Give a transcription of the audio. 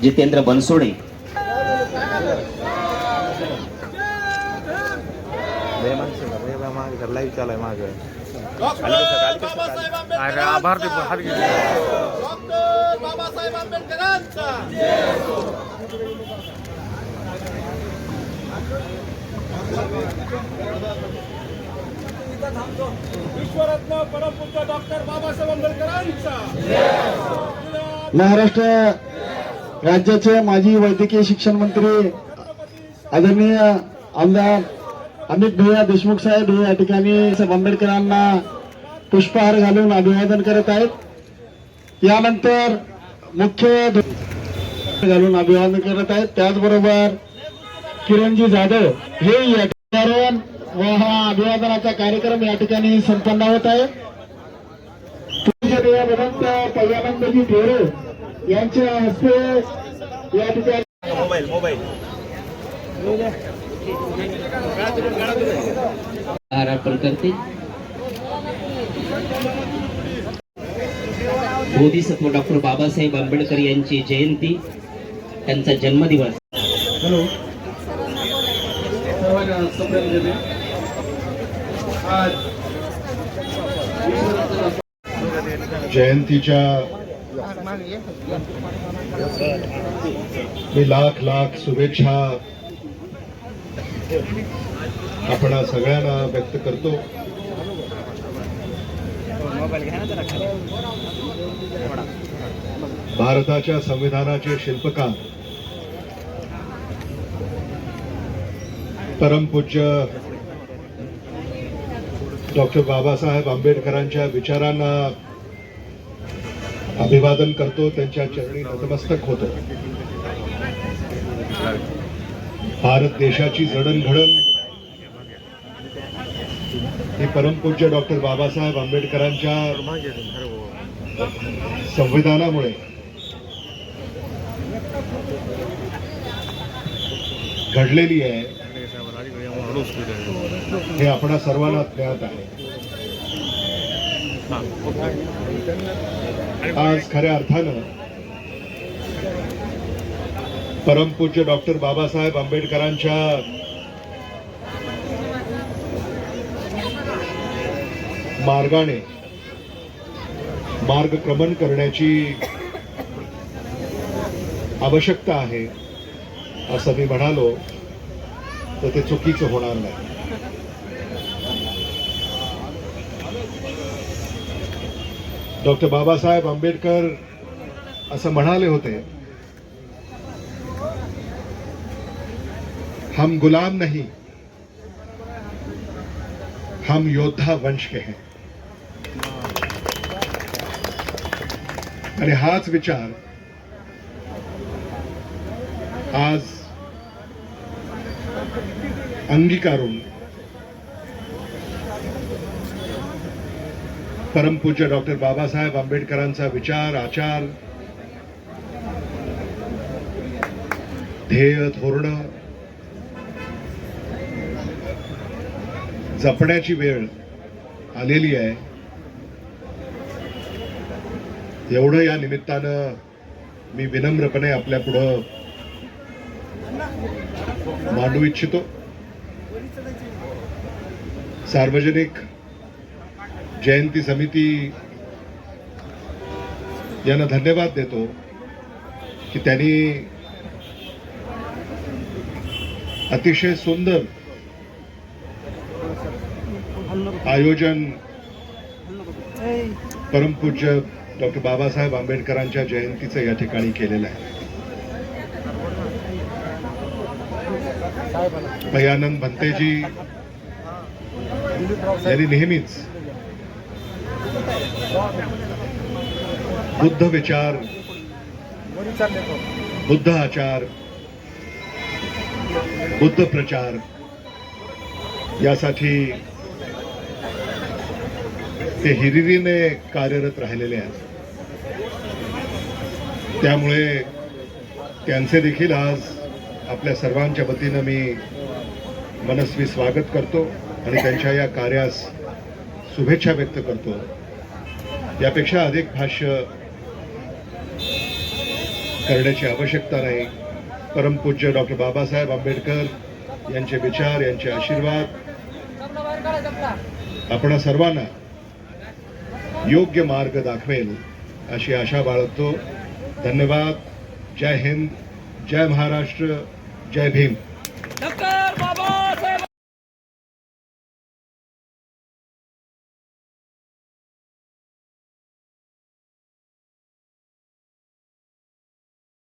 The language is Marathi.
जितेंद्र बनसोडे. आभार विश्वरत्न परमपूज्य डॉक्टर बाबासाहेब आंबेडकरांचा। महाराष्ट्र राज्याचे माजी वैद्यकीय शिक्षण मंत्री आदरणीय आमदार अमित भैया देशमुख साहेब हे या ठिकाणी आंबेडकरांना पुष्पहार घालून अभिवादन करत आहेत. यानंतर मुख्य घालून अभिवादन करत आहेत. त्याचबरोबर किरणजी जाधव हे या ठिकाणी व हा अभिवादनाचा कार्यक्रम या ठिकाणी संपन्न होत आहे. पूज्य भगवंत यांच्या हस्ते या ठिकाणी मोबाईल मोबाईल. आर अर्पण करते बोधिसत्व डॉक्टर बाबासाहेब आंबेडकर यांची जयंती त्यांचा जन्मदिवस. हॅलो. जयंतीच्या मी लाख लाख शुभेच्छा आपण सगळ्यांना व्यक्त करतो. भारताच्या संविधानाचे शिल्पकार. परमपूज्य डॉक्टर बाबासाहेब आंबेडकरांच्या विचारांना अभिवादन करतो त्यांच्या चरणी नतमस्तक होतो. भारत देशाची जडणघडण. ही परमपूज्य डॉक्टर बाबासाहेब आंबेडकरांच्या संविधानामुळे. घडलेली आहे. हे आपणा सर्वांना ज्ञात आहे. आज खऱ्या अर्थानं परमपूज्य डॉक्टर बाबासाहेब आंबेडकरांच्या मार्गाने मार्गक्रमण करण्याची आवश्यकता आहे असं मी म्हणालो तर ते चुकीचं होणार नाही. डॉक्टर बाबासाहेब आंबेडकर असं म्हणाले होते हम गुलाम नहीं हम योद्धा वंश के हैं. आणि हाच विचार आज अंगीकारून परमपूज्य डॉक्टर बाबासाहेब आंबेडकरांचा विचार आचार ध्येय धोरणं जपण्याची वेळ आलेली आहे. एवढं या निमित्तानं मी विनम्रपणे आपल्या पुढं मांडू इच्छितो. सार्वजनिक जयंती समिती यांना धन्यवाद देतो की त्यांनी अतिशय सुंदर आयोजन परमपूज्य डॉक्टर बाबासाहेब आंबेडकरांच्या जयंतीचं या ठिकाणी केलेलं आहे. भयानंद भंतेजी यांनी नेहमीच बुद्ध विचार बुद्ध आचार बुद्ध प्रचार यासाठी ते हिरिरीने कार्यरत राहिलेले आहेत. त्यामुळे त्यांचे देखील आज आपल्या सर्वांच्या वतीनं मी मनस्वी स्वागत करतो आणि त्यांच्या या कार्यास शुभेच्छा व्यक्त करतो. यापेक्षा अधिक भाष्य करण्याची आवश्यकता नाही. परमपूज्य डॉक्टर बाबासाहेब आंबेडकर यांचे विचार यांचे आशीर्वाद आपण सर्वांना योग्य मार्ग दाखवेल अशी आशा बाळगतो. धन्यवाद. जय हिंद. जय महाराष्ट्र. जय भीम.